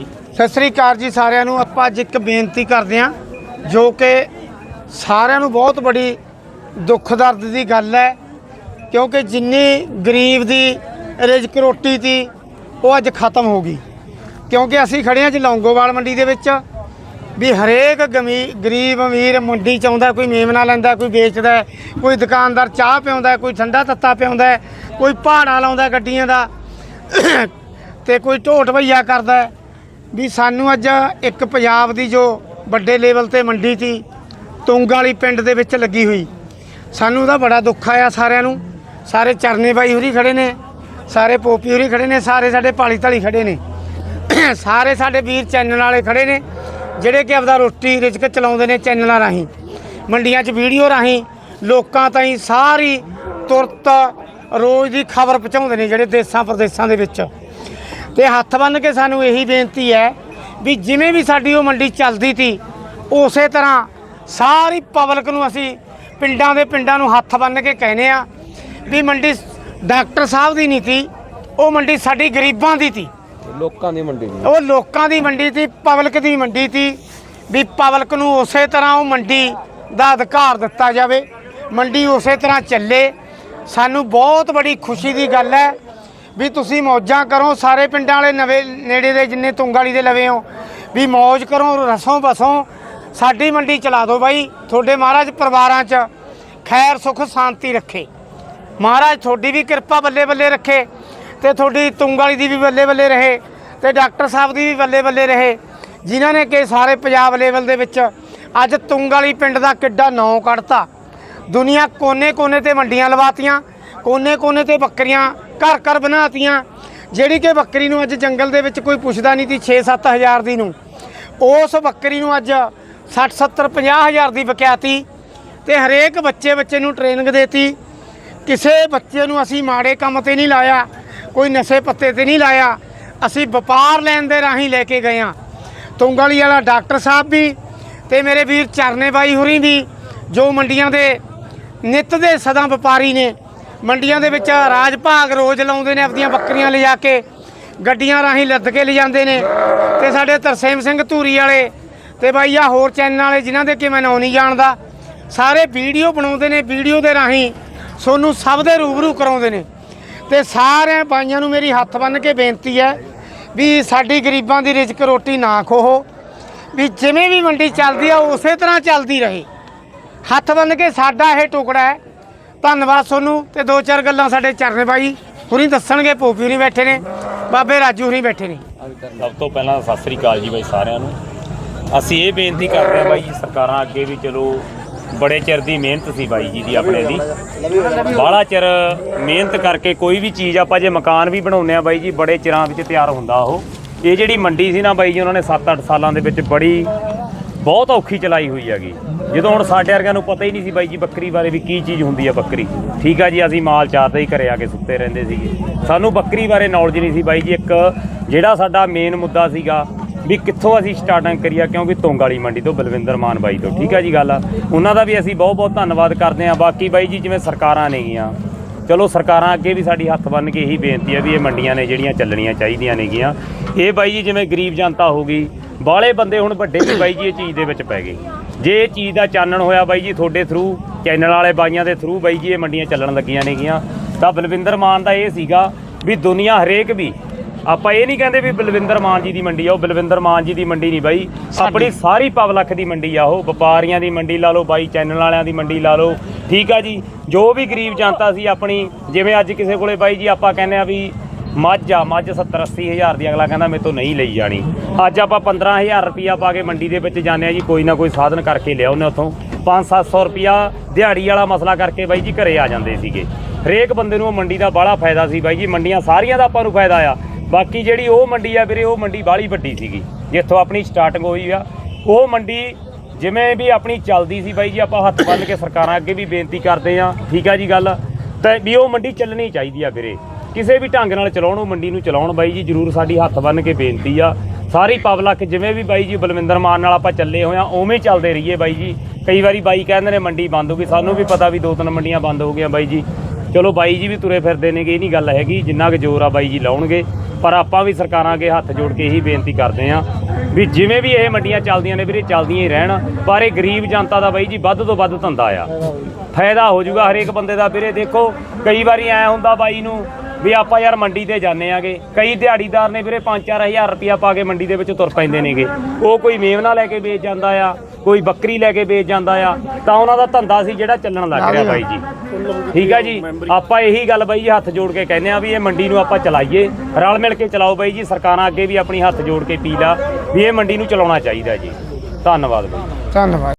ਜੀ ਸਤਿ ਸ੍ਰੀ ਅਕਾਲ ਜੀ ਸਾਰਿਆਂ ਨੂੰ। ਆਪਾਂ ਅੱਜ ਇੱਕ ਬੇਨਤੀ ਕਰਦੇ ਹਾਂ, ਜੋ ਕਿ ਸਾਰਿਆਂ ਨੂੰ ਬਹੁਤ ਬੜੀ ਦੁੱਖ ਦਰਦ ਦੀ ਗੱਲ ਹੈ, ਕਿਉਂਕਿ ਜਿੰਨੀ ਗਰੀਬ ਦੀ ਰਿਜ਼ਕ ਰੋਟੀ ਤੀ ਉਹ ਅੱਜ ਖਤਮ ਹੋ ਗਈ। ਕਿਉਂਕਿ ਅਸੀਂ ਖੜੇ ਹਾਂ ਜੀ ਲੌਂਗੋਵਾਲ ਮੰਡੀ ਦੇ ਵਿੱਚ, ਵੀ ਹਰੇਕ ਗਮੀ, ਗਰੀਬ ਅਮੀਰ ਮੰਡੀ ਚ ਆਉਂਦਾ, ਕੋਈ ਮੇਮਣਾ ਲੈਂਦਾ, ਕੋਈ ਵੇਚਦਾ, ਕੋਈ ਦੁਕਾਨਦਾਰ ਚਾਹ ਪਿਆਉਂਦਾ ਕੋਈ ਠੰਡਾ ਤੱਤਾ ਪਿਆਉਂਦਾ ਕੋਈ ਪਹਾੜਾ ਲਾਉਂਦਾ ਗੱਡੀਆਂ ਦਾ, ਤੇ ਕੋਈ ਢੋਟ ਭਈਆ ਕਰਦਾ। ਵੀ ਸਾਨੂੰ ਅੱਜ ਇੱਕ ਪੰਜਾਬ ਦੀ ਜੋ ਵੱਡੇ ਲੈਵਲ ਤੇ ਮੰਡੀ ਸੀ, ਤੁੰਗ ਵਾਲੀ ਪਿੰਡ ਦੇ ਵਿੱਚ ਲੱਗੀ ਹੋਈ। ਸਾਨੂੰ ਉਹਦਾ ਬੜਾ ਦੁੱਖ ਆਇਆ ਸਾਰਿਆਂ ਨੂੰ। ਸਾਰੇ ਚਰਨੇ ਬਾਈ ਹੋਰੀ ਖੜੇ ਨੇ, ਸਾਰੇ ਪੋਪੀ ਹੋਰੀ ਖੜੇ ਨੇ, ਸਾਰੇ ਸਾਡੇ ਪਾਲੀ ਧਾਲੀ ਖੜੇ ਨੇ। ਸਾਰੇ ਸਾਡੇ ਵੀਰ ਚੈਨਲ ਵਾਲੇ ਖੜੇ ਨੇ, ਜਿਹੜੇ ਕਿ ਆਪਦਾ ਰੋਟੀ ਰਿਜ਼ਕ ਚਲਾਉਂਦੇ ਨੇ ਚੈਨਲਾਂ ਰਾਹੀਂ। ਮੰਡੀਆਂ 'ਚ ਵੀਡੀਓ ਰਾਹੀਂ ਲੋਕਾਂ ਤਾਈਂ ਸਾਰੀ ਤੁਰਤ ਰੋਜ਼ ਦੀ ਖਬਰ ਪਹੁੰਚਾਉਂਦੇ ਨੇ ਜਿਹੜੇ ਦੇਸਾਂ ਪ੍ਰਦੇਸਾਂ ਦੇ ਵਿੱਚ। ਤੇ ਹੱਥ ਬੰਨ ਕੇ ਸਾਨੂੰ ਇਹੀ ਬੇਨਤੀ ਹੈ ਵੀ ਜਿਵੇਂ ਵੀ ਸਾਡੀ ਉਹ ਮੰਡੀ ਚੱਲਦੀ ਤੀ ਉਸੇ ਤਰ੍ਹਾਂ ਸਾਰੀ ਪਬਲਿਕ ਨੂੰ ਅਸੀਂ ਪਿੰਡਾਂ ਦੇ ਪਿੰਡਾਂ ਨੂੰ ਹੱਥ ਬੰਨ ਕੇ ਕਹਿੰਦੇ ਆ ਵੀ ਮੰਡੀ ਡਾਕਟਰ ਸਾਹਿਬ ਦੀ ਨਹੀਂ ਤੀ ਉਹ ਮੰਡੀ ਸਾਡੀ ਗਰੀਬਾਂ ਦੀ ਤੀ ਲੋਕਾਂ ਦੀ ਮੰਡੀ ਜੀ ਉਹ ਲੋਕਾਂ ਦੀ ਮੰਡੀ ਤੀ ਪਬਲਿਕ ਦੀ ਮੰਡੀ ਤੀ ਵੀ ਪਬਲਿਕ ਨੂੰ ਉਸੇ ਤਰ੍ਹਾਂ ਉਹ ਮੰਡੀ ਦਾ ਅਧਿਕਾਰ ਦਿੱਤਾ ਜਾਵੇ। ਮੰਡੀ ਉਸੇ ਤਰ੍ਹਾਂ ਚੱਲੇ। ਸਾਨੂੰ ਬਹੁਤ ਬੜੀ ਖੁਸ਼ੀ ਦੀ ਗੱਲ ਹੈ ਵੀ ਤੁਸੀਂ ਮੌਜਾਂ ਕਰੋ, ਸਾਰੇ ਪਿੰਡਾਂ ਵਾਲੇ ਨਵੇਂ ਨੇੜੇ ਦੇ ਜਿੰਨੇ ਤੁੰਗਾਲੀ ਦੇ ਲਵੇ ਹੋ, ਵੀ ਮੌਜ ਕਰੋ, ਰਸੋਂ ਬਸੋਂ, ਸਾਡੀ ਮੰਡੀ ਚਲਾ ਦਿਓ ਬਾਈ, ਤੁਹਾਡੇ ਮਹਾਰਾਜ ਪਰਿਵਾਰਾਂ 'ਚ ਖੈਰ, ਸੁਖ, ਸ਼ਾਂਤੀ ਰੱਖੇ। ਮਹਾਰਾਜ ਤੁਹਾਡੀ ਵੀ ਕਿਰਪਾ ਬੱਲੇ ਬੱਲੇ ਰੱਖੇ ਤੇ ਤੁਹਾਡੀ ਤੁੰਗ ਵਾਲੀ ਦੀ ਵੀ ਬੱਲੇ ਬੱਲੇ ਰਹੇ ਤੇ ਡਾਕਟਰ ਸਾਹਿਬ ਦੀ ਵੀ ਬੱਲੇ ਬੱਲੇ ਰਹੇ, ਜਿਨ੍ਹਾਂ ਨੇ ਕਿ ਸਾਰੇ ਪੰਜਾਬ ਲੈਵਲ ਦੇ ਵਿੱਚ ਅੱਜ ਤੁੰਗ ਵਾਲੀ ਪਿੰਡ ਦਾ ਕਿੱਡਾ ਨਾਂ ਕੱਢਤਾ। ਦੁਨੀਆ ਕੋਨੇ-ਕੋਨੇ ਤੇ ਮੰਡੀਆਂ ਲਵਾਤੀਆਂ ਕੋਨੇ-ਕੋਨੇ ਤੇ ਬੱਕਰੀਆਂ ਘਰ-ਘਰ ਬਣਾਤੀਆਂ। ਜਿਹੜੀ ਕਿ ਬੱਕਰੀ ਨੂੰ ਅੱਜ ਜੰਗਲ ਦੇ ਵਿੱਚ ਕੋਈ ਪੁੱਛਦਾ ਨਹੀਂ ਸੀ 6-7 ਹਜ਼ਾਰ ਦੀ ਨੂੰ। ਉਸ ਬੱਕਰੀ ਨੂੰ ਅੱਜ 60-70 50 ਹਜ਼ਾਰ ਦੀ ਵਿਕਿਆਤੀ ਤੇ ਹਰੇਕ ਬੱਚੇ ਬੱਚੇ ਨੂੰ ਟ੍ਰੇਨਿੰਗ ਦੇਤੀ। ਕਿਸੇ ਬੱਚੇ ਨੂੰ ਅਸੀਂ ਮਾੜੇ ਕੰਮ ਤੇ ਨਹੀਂ ਲਾਇਆ, ਕੋਈ ਨਸ਼ੇ ਪੱਤੇ ਤੇ ਨਹੀਂ ਲਾਇਆ। ਅਸੀਂ ਵਪਾਰ ਲੈਣ ਦੇ ਰਾਹੀਂ ਲੈ ਕੇ ਗਏ ਆ ਤੁੰਗਲੀ ਵਾਲਾ ਡਾਕਟਰ ਸਾਹਿਬ ਵੀ ਤੇ ਮੇਰੇ ਵੀਰ ਚਰਨੇ ਬਾਈ ਹੁਰੀ ਵੀ, ਜੋ ਮੰਡੀਆਂ ਦੇ ਨਿੱਤ ਦੇ ਸਦਾ ਵਪਾਰੀ ਨੇ ਮੰਡੀਆਂ ਦੇ ਵਿੱਚ ਰਾਜ ਭਾਗ ਰੋਜ਼ ਲਾਉਂਦੇ ਨੇ ਆਪਣੀਆਂ ਬੱਕਰੀਆਂ ਲਿਜਾ ਕੇ, ਗੱਡੀਆਂ ਰਾਹੀਂ ਲੱਦ ਕੇ ਲਿਜਾਂਦੇ ਨੇ। ਤੇ ਸਾਡੇ ਤਰਸੇਮ ਸਿੰਘ ਧੂਰੀ ਵਾਲੇ ਤੇ ਬਾਈ ਆ ਹੋਰ ਚੈਨਲ ਵਾਲੇ ਜਿਨ੍ਹਾਂ ਦੇ ਕਿ ਮੈਂ ਨਾਂ ਨਹੀਂ ਜਾਣਦਾ, ਸਾਰੇ ਵੀਡੀਓ ਬਣਾਉਂਦੇ ਨੇ, ਵੀਡੀਓ ਦੇ ਰਾਹੀਂ ਸੋਨੂੰ ਸਭ ਦੇ ਰੂਬਰੂ ਕਰਾਉਂਦੇ ਨੇ। ਤੇ ਸਾਰੇ ਬਾਈਆਂ ਨੂੰ ਮੇਰੀ ਹੱਥ ਬੰਨ ਕੇ ਬੇਨਤੀ ਹੈ ਵੀ ਸਾਡੀ ਗਰੀਬਾਂ ਦੀ ਰਿਜ਼ਕ ਰੋਟੀ ਨਾ ਖੋਹੋ, ਵੀ ਜਿਵੇਂ ਵੀ ਮੰਡੀ ਚੱਲਦੀ ਆ, ਉਸੇ ਤਰ੍ਹਾਂ ਚੱਲਦੀ ਰਹੇ। ਹੱਥ ਬੰਨ ਕੇ ਸਾਡਾ ਇਹ ਟੁਕੜਾ ਹੈ ਧੰਨਵਾਦ ਤੁਹਾਨੂੰ ਤੇ ਦੋ ਚਾਰ ਗੱਲਾਂ ਸਾਡੇ ਚਰਨੇ ਬਾਈ। ਹੁਣੀ ਦੱਸਣਗੇ ਭੋਪੀ ਹੁਣੀ ਬੈਠੇ ਨੇ, ਬਾਬੇ ਰਾਜੂ ਹੁਣੀ ਬੈਠੇ ਨੇ। ਸਭ ਤੋਂ ਪਹਿਲਾਂ ਸਤਿ ਸ੍ਰੀ ਅਕਾਲ ਜੀ ਬਾਈ ਸਾਰਿਆਂ ਨੂੰ। ਅਸੀਂ ਇਹ ਬੇਨਤੀ ਕਰਦੇ ਹਾਂ ਬਾਈ ਸਰਕਾਰਾਂ ਅੱਗੇ ਵੀ ਚਲੋ, ਬੜੇ ਚਿਰ ਦੀ ਮਿਹਨਤ ਸੀ ਬਾਈ ਜੀ ਦੀ ਆਪਣੇ ਦੀ। ਬਾਹਲਾ ਚਿਰ ਮਿਹਨਤ ਕਰਕੇ ਕੋਈ ਵੀ ਚੀਜ਼ ਆਪਾਂ ਜੇ ਮਕਾਨ ਵੀ ਬਣਾਉਂਦੇ ਆ ਬਾਈ ਜੀ, ਬੜੇ ਚਿਰਾਂ ਵਿੱਚ ਤਿਆਰ ਹੁੰਦਾ ਉਹ। ਇਹ ਜਿਹੜੀ ਮੰਡੀ ਸੀ ਨਾ ਬਾਈ ਜੀ, ਉਹਨਾਂ ਨੇ 7-8 ਸਾਲਾਂ ਦੇ ਵਿੱਚ ਬੜੀ, ਬਹੁਤ ਔਖੀ ਚਲਾਈ ਹੋਈ ਹੈਗੀ। ਜਦੋਂ ਹੁਣ ਸਾਡੇ ਵਰਗਿਆਂ ਨੂੰ ਪਤਾ ਹੀ ਨਹੀਂ ਸੀ ਬਾਈ ਜੀ ਬੱਕਰੀ ਬਾਰੇ ਵੀ ਕੀ ਚੀਜ਼ ਹੁੰਦੀ ਆ ਬੱਕਰੀ। ਠੀਕ ਆ ਜੀ, ਅਸੀਂ ਮਾਲ ਚਾਰਦੇ ਹੀ ਘਰੇ ਆ ਕੇ ਸੁੱਤੇ ਰਹਿੰਦੇ ਸੀਗੇ। ਸਾਨੂੰ ਬੱਕਰੀ ਬਾਰੇ ਨੌਲੇਜ ਨਹੀਂ ਸੀ ਬਾਈ ਜੀ, ਇੱਕ ਜਿਹੜਾ ਸਾਡਾ ਮੇਨ ਮੁੱਦਾ ਸੀਗਾ ਵੀ ਕਿੱਥੋਂ ਅਸੀਂ ਸਟਾਰਟਿੰਗ ਕਰੀਆ ਕਿਉਂਕਿ ਤੁੰਗ ਵਾਲੀ ਮੰਡੀ ਤੋਂ ਬਲਵਿੰਦਰ ਮਾਨ ਬਾਈ ਤੋਂ, ਠੀਕ ਆ ਜੀ ਗੱਲ ਆ। ਉਹਨਾਂ ਦਾ ਵੀ ਅਸੀਂ ਬਹੁਤ ਬਹੁਤ ਧੰਨਵਾਦ ਕਰਦੇ ਹਾਂ ਬਾਕੀ ਬਾਈ ਜੀ, ਜਿਵੇਂ ਸਰਕਾਰਾਂ ਨੇਗੀਆਂ, ਚਲੋ ਸਰਕਾਰਾਂ ਅੱਗੇ ਵੀ ਸਾਡੀ ਹੱਥ ਬੰਨ ਕੇ ਇਹੀ ਬੇਨਤੀ ਹੈ ਵੀ ਇਹ ਮੰਡੀਆਂ ਨੇ ਜਿਹੜੀਆਂ ਚੱਲਣੀਆਂ ਚਾਹੀਦੀਆਂ ਨੇਗੀਆਂ। ਇਹ ਬਾਈ ਜੀ, ਜਿਵੇਂ ਗਰੀਬ ਜਨਤਾ ਹੋ ਗਈ, ਬਾਹਲੇ ਬੰਦੇ ਹੁਣ ਵੱਡੇ ਵੀ ਬਾਈ ਜੀ, ਇਹ ਚੀਜ਼ ਦੇ ਵਿੱਚ ਪੈ ਗਏ। ਜੇ ਇਹ ਚੀਜ਼ ਦਾ ਚਾਨਣ ਹੋਇਆ ਬਾਈ ਜੀ ਤੁਹਾਡੇ ਥਰੂ ਚੈਨਲ ਵਾਲੇ ਬਾਈਆਂ ਦੇ ਥਰੂ ਬਾਈ ਜੀ ਇਹ ਮੰਡੀਆਂ ਚੱਲਣ ਲੱਗੀਆਂ ਨੇਗੀਆਂ। ਤਾਂ ਬਲਵਿੰਦਰ ਮਾਨ ਦਾ ਇਹ ਸੀਗਾ ਵੀ ਦੁਨੀਆ ਹਰੇਕ ਵੀ ਆਪਾਂ ਇਹ ਨਹੀਂ ਕਹਿੰਦੇ ਵੀ ਬਲਵਿੰਦਰ ਮਾਨ ਜੀ ਦੀ ਮੰਡੀ ਆ ਉਹ ਬਲਵਿੰਦਰ ਮਾਨ ਜੀ ਦੀ ਮੰਡੀ ਨਹੀਂ ਬਾਈ। ਆਪਣੀ ਸਾਰੀ ਪਬਲਿਕ ਦੀ ਮੰਡੀ ਆ ਉਹ ਵਪਾਰੀਆਂ ਦੀ ਮੰਡੀ ਲਾ ਲਓ ਬਾਈ ਚੈਨਲ ਵਾਲਿਆਂ ਦੀ ਮੰਡੀ ਲਾ ਲਓ। ਠੀਕ ਆ ਜੀ ਜੋ ਵੀ ਗਰੀਬ ਜਨਤਾ ਸੀ ਆਪਣੀ ਜਿਵੇਂ ਅੱਜ ਕਿਸੇ ਕੋਲੇ ਬਾਈ ਜੀ ਆਪਾਂ ਕਹਿੰਦੇ ਆ ਵੀ ਮੱਝ ਆ, ਮੱਝ 70 80 ਹਜ਼ਾਰ ਦੀ, ਅਗਲਾ ਕਹਿੰਦਾ ਮੇਰੇ ਤੋਂ ਨਹੀਂ ਲਈ ਜਾਣੀ। ਅੱਜ ਆਪਾਂ 15000 ਰੁਪਿਆ ਪਾ ਕੇ ਮੰਡੀ ਦੇ ਵਿੱਚ ਜਾਂਦੇ ਆ ਜੀ, ਕੋਈ ਨਾ ਕੋਈ ਸਾਧਨ ਕਰਕੇ ਲਿਆਉਂਦੇ ਉੱਥੋਂ। 5-700 ਰੁਪਿਆ ਦਿਹਾੜੀ ਵਾਲਾ ਮਸਲਾ ਕਰਕੇ ਬਾਈ ਜੀ ਘਰੇ ਆ ਜਾਂਦੇ ਸੀਗੇ। ਹਰੇਕ ਬੰਦੇ ਨੂੰ ਉਹ ਮੰਡੀ ਦਾ ਬਾਹਲਾ ਫਾਇਦਾ ਸੀ ਬਾਈ ਜੀ, ਮੰਡੀਆਂ ਸਾਰੀਆਂ ਦਾ ਆਪਾਂ ਨੂੰ ਫਾਇਦਾ ਆ। ਬਾਕੀ ਜਿਹੜੀ ਉਹ ਮੰਡੀ ਆ ਵੀਰੇ, ਉਹ ਮੰਡੀ ਬਾਹਲੀ ਵੱਡੀ ਸੀਗੀ, ਜਿੱਥੋਂ ਆਪਣੀ ਸਟਾਰਟਿੰਗ ਹੋਈ ਆ। ਉਹ ਮੰਡੀ ਜਿਵੇਂ ਵੀ ਆਪਣੀ ਚੱਲਦੀ ਸੀ ਬਾਈ ਜੀ, ਆਪਾਂ ਹੱਥ ਬੰਨ ਕੇ ਸਰਕਾਰਾਂ ਅੱਗੇ ਵੀ ਬੇਨਤੀ ਕਰਦੇ ਆ ਠੀਕ ਆ ਜੀ ਗੱਲ? ਤੇ ਵੀ ਉਹ ਮੰਡੀ ਚੱਲਣੀ ਚਾਹੀਦੀ ਆ ਵੀਰੇ। ਕਿਸੇ ਵੀ ਢੰਗ ਨਾਲ ਚਲਾਉਣ, ਉਹ ਮੰਡੀ ਨੂੰ ਚਲਾਉਣ ਬਾਈ ਜੀ, ਜਰੂਰ ਸਾਡੀ ਹੱਥ ਬੰਨ ਕੇ ਬੇਨਤੀ ਆ। ਸਾਰੀ ਪਬਲਿਕ ਜਿਵੇਂ ਵੀ ਬਾਈ ਜੀ, ਬਲਵਿੰਦਰ ਮਾਨ ਨਾਲ ਆਪਾਂ ਚੱਲੇ ਹੋਏ ਆ, ਉਵੇਂ ਚੱਲਦੇ ਰਹੀਏ ਬਾਈ ਜੀ। ਕਈ ਵਾਰੀ ਬਾਈ ਕਹਿੰਦੇ ਨੇ ਮੰਡੀ ਬੰਦ ਹੋ ਗਈ, ਸਾਨੂੰ ਵੀ ਪਤਾ ਵੀ ਦੋ ਤਿੰਨ ਮੰਡੀਆਂ ਬੰਦ ਹੋ ਗਈਆਂ ਬਾਈ ਜੀ। ਚਲੋ ਬਾਈ ਜੀ ਵੀ ਤੁਰੇ ਫਿਰਦੇ ਨੇਗੇ ਇਹ ਨਹੀਂ ਗੱਲ ਹੈਗੀ, ਜਿੰਨਾ ਕੁ ਜ਼ੋਰ ਆ ਬਾਈ ਜੀ ਲਾਉਣਗੇ। ਪਰ ਆਪਾਂ ਵੀ ਸਰਕਾਰਾਂ ਅੱਗੇ ਹੱਥ ਜੋੜ ਕੇ ਇਹੀ ਬੇਨਤੀ ਕਰਦੇ ਆਂ ਵੀ ਜਿਵੇਂ ਵੀ ਇਹ ਮੰਡੀਆਂ ਚੱਲਦੀਆਂ ਨੇ ਵੀਰੇ, ਚੱਲਦੀਆਂ ਹੀ ਰਹਿਣ। ਪਰ ਇਹ ਗਰੀਬ ਜਨਤਾ ਦਾ ਬਾਈ ਜੀ, ਵੱਧ ਤੋਂ ਵੱਧ ਧੰਦਾ ਆ। ਫਾਇਦਾ ਹੋ ਜਾਊਗਾ ਹਰੇਕ ਬੰਦੇ ਦਾ ਵੀਰੇ, ਦੇਖੋ, ਕਈ ਵਾਰੀ ਐ ਹੁੰਦਾ ਬਾਈ ਨੂੰ ਵੀ ਆਪਾਂ ਯਾਰ ਮੰਡੀ ਤੇ ਜਾਂਦੇ ਆਗੇ। ਕਈ ਦਿਹਾੜੀਦਾਰ ਨੇ ਵੀਰੇ 5-4000 ਰੁਪਇਆ ਪਾ ਕੇ ਮੰਡੀ ਦੇ ਵਿੱਚ ਤੁਰ ਪੈਂਦੇ ਨੇਗੇ। ਉਹ ਕੋਈ ਮੇਵਨਾ ਲੈ ਕੇ ਵੇਚ ਜਾਂਦਾ ਆ, ਕੋਈ ਬੱਕਰੀ ਲੈ ਕੇ ਵੇਚ ਜਾਂਦਾ ਆ, ਤਾਂ ਉਹਨਾਂ ਦਾ ਧੰਦਾ ਸੀ ਜਿਹੜਾ ਚੱਲਣ ਲੱਗ ਰਿਹਾ ਬਾਈ ਜੀ। ਠੀਕ ਆ ਜੀ? ਆਪਾਂ ਇਹੀ ਗੱਲ ਬਾਈ ਜੀ ਹੱਥ ਜੋੜ ਕੇ ਕਹਿੰਦੇ ਆ ਵੀ ਇਹ ਮੰਡੀ ਨੂੰ ਆਪਾਂ ਚਲਾਈਏ। ਰਲ ਮਿਲ ਕੇ ਚਲਾਓ ਬਾਈ ਜੀ, ਸਰਕਾਰਾਂ ਅੱਗੇ ਵੀ ਆਪਣੀ ਹੱਥ ਜੋੜ ਕੇ ਪੀ ਲਾ ਵੀ ਇਹ ਮੰਡੀ ਨੂੰ ਚਲਾਉਣਾ ਚਾਹੀਦਾ ਜੀ। ਧੰਨਵਾਦ ਬਾਈ ਧੰਨਵਾਦ।